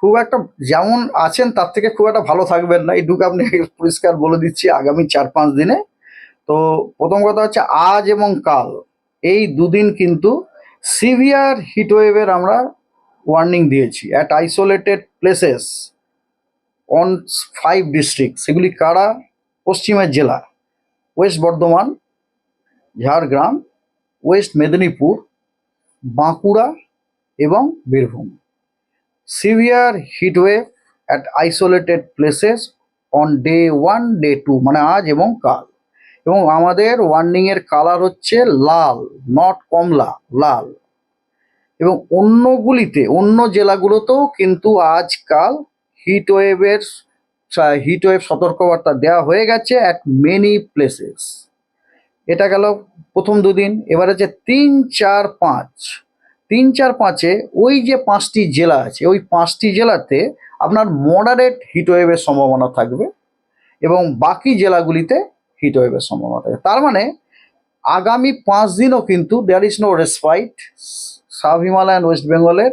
খুব একটা যেমন আছেন, তার থেকে খুব একটা ভালো থাকবেন না। এইটুকু আপনি পরিষ্কার বলে দিচ্ছি আগামী চার পাঁচ দিনে। তো প্রথম কথা হচ্ছে আজ এবং কাল, এই দুদিন কিন্তু সিভিয়ার হিটওয়েভের আমরা ওয়ার্নিং দিয়েছি। At isolated places on five district সেগুলি কারা? পশ্চিমের জেলা, ওয়েস্ট বর্ধমান ঝাড়গ্রাম, ওয়েস্ট মেদিনীপুর, বাঁকুড়া এবং Birbhum. Severe heatwave at isolated places on day one day two মানে আজ এবং কাল। এবং আমাদের ওয়ার্নিংয়ের কালার হচ্ছে লাল নট কমলা, লাল। এবং অন্যগুলিতে, অন্য জেলাগুলোতেও কিন্তু আজকাল হিটওয়েভের, হিটওয়েভ সতর্কবার্তা দেওয়া হয়ে গেছে অ্যাট মেনি প্লেসেস এটা গেল প্রথম দুদিন, এবার হচ্ছে তিন, চার, পাঁচ। তিন, চার, পাঁচে ওই যে পাঁচটি জেলা আছে, ওই পাঁচটি জেলাতে আপনার মডারেট হিটওয়েভের সম্ভাবনা থাকবে এবং বাকি জেলাগুলিতে হিটওয়েভের সম্ভাবনা থাকবে। তার মানে আগামী পাঁচ দিনও কিন্তু there is no respite sub Himalayan west বেঙ্গলের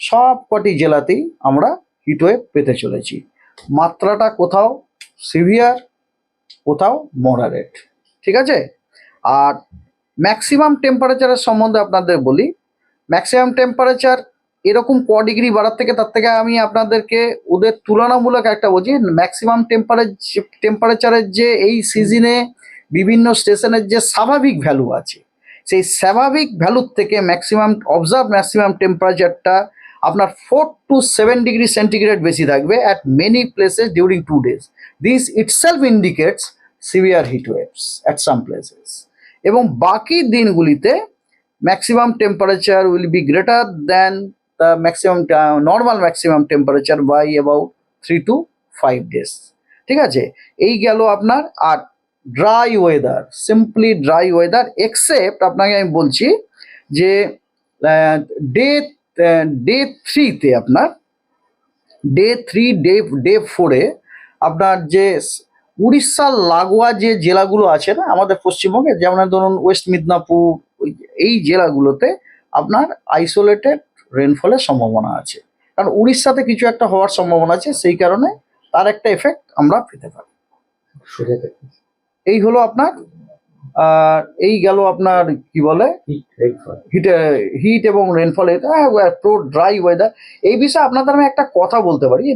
সব কটি জেলাতেই আমরা হিটওয়েভ পেতে চলেছি। মাত্রাটা কোথাও সিভিয়ার কোথাও মডারেট ঠিক আছে? আর ম্যাক্সিমাম টেম্পারেচারের সম্বন্ধে আপনাদের বলি ম্যাক্সিমাম টেম্পারেচার এরকম ক ডিগ্রি বাড়ার থেকে তার থেকে আমি আপনাদেরকে ওদের তুলনামূলক একটা বলছি ম্যাক্সিমাম টেম্পারেচার টেম্পারেচারের যে এই সিজনে বিভিন্ন স্টেশনের যে স্বাভাবিক ভ্যালু আছে, সেই স্বাভাবিক ভ্যালুর থেকে ম্যাক্সিমাম অবজার্ভ ম্যাক্সিমাম টেম্পারেচারটা আপনার four to seven degree centigrade বেশি থাকবে at many places during two days this itself indicates severe heat waves at some places এবং বাকি দিনগুলিতে maximum temperature will be greater than the maximum normal maximum temperature by about three to five days ঠিক আছে? এই গেল আপনার আর dry weather simply dry weather except আপনাকে আমি বলছি যে ডে ডে থ্রিতে আপনার ডে থ্রি ডে ডে ফোরে আপনার যে উড়িষ্যার লাগোয়া যে জেলাগুলো আছে না আমাদের পশ্চিমবঙ্গে যেমন ধরুন ওয়েস্ট মিদনাপুর ওই- এই জেলাগুলোতে আপনার আইসোলেটেড রেনফলের সম্ভাবনা আছে। কারণ উড়িষ্যাতে কিছু একটা হওয়ার সম্ভাবনা আছে সেই কারণে তার একটা এফেক্ট আমরা পেতে পারি। এই হলো আপনার আর এই গেল আপনার কি বলে? হিট হিট এবং রেনফল এটা পুরো ড্রাই ওয়েদার এই বিষয়ে আপনাদের আমি একটা কথা বলতে পারি।